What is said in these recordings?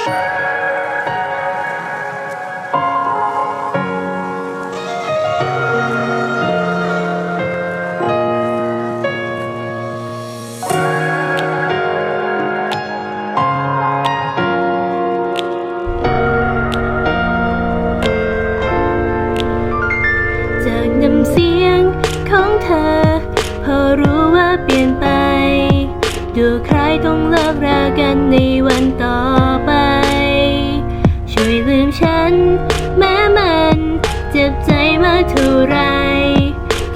จากน้ำเสียงของเธอ พอรู้ว่าเปลี่ยนไป ดูใครต้องเลิกรากันในวัน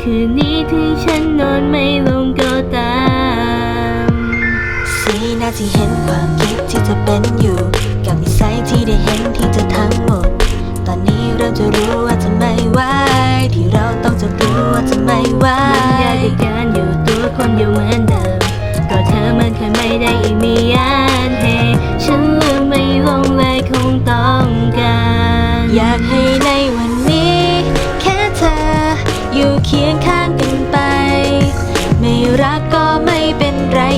คืนนี้ถึงฉันนอนไม่ลงก็ตามสีหน้าที่เห็นความคิดที่เธอเป็นอยู่ กับนิสัยที่ได้เห็นที่เธอทั้งหมด ตอนนี้เริ่มจะรู้ว่าจะไม่ไหวที่เราต้องจะรู้ว่าจะไม่ไหวมันยากในการอยู่ตัวคนเดียวเหมือนเดิมก็เธอมันเคยไม่ได้อีกมีอันให้ฉันลืมไม่ลงเลยคงต้องการ อยากให้ในวัน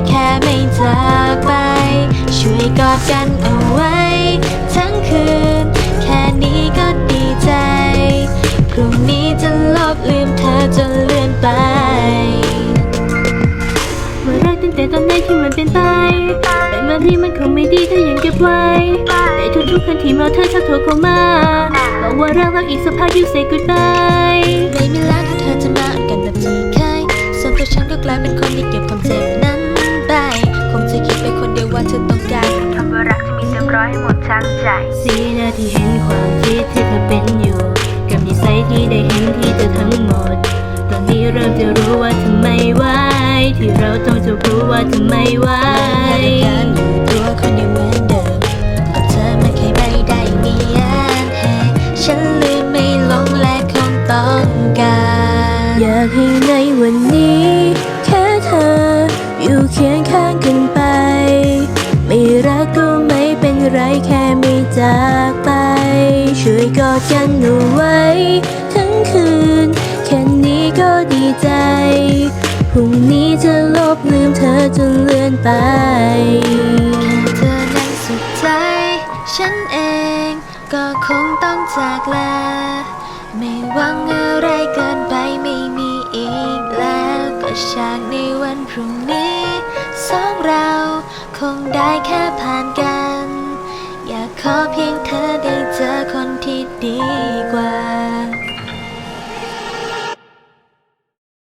แค่ไม่จากไป ช่วยกอดกันเอาไว้ ทั้งคืน แค่นี้ก็ดีใจ พรุ่งนี้จะลบลืมเธอจนเลือนไปว่ารักตั้งแต่ตอนไหนที่มันเป็นไปเป็นแบบนี้มันคงไม่ดีถ้ายังเก็บไว้ในทุกๆครั้งที่เมาเธอชักโทรเข้ามาบอกว่ารักรักอีกสักพัก you say goodbye ไม่มีแล้วถ้าเธอ จะรู้ว่าทำไมไหวที่เราต้องจะรู้ว่าทำไมไหวการอยู่ตัวคนเดียวเหมือนเดิมกับเธอมันเคยไม่ได้มีอันให้ฉันลืมไม่ลงและคงต้องการ อยากให้ในวันนี้ แค่เธอ อยู่เคียงข้างกันไป ไม่รักก็ไม่เป็นไรแค่ไม่จากไป ช่วยกอดกันเอาไว้ ใจ พรุ่งนี้จะลบลืมเธอจนเลือนไปเธอนั้นสุดใจ ฉันเองก็คงต้องจากลา ไม่หวังอะไรเกินไปไม่มีอีกแล้ว ก็ฉากในวันพรุ่งนี้ สองเราคงได้แค่ผ่านกัน อยากขอเพียงเธอได้เจอคนที่ดีกว่า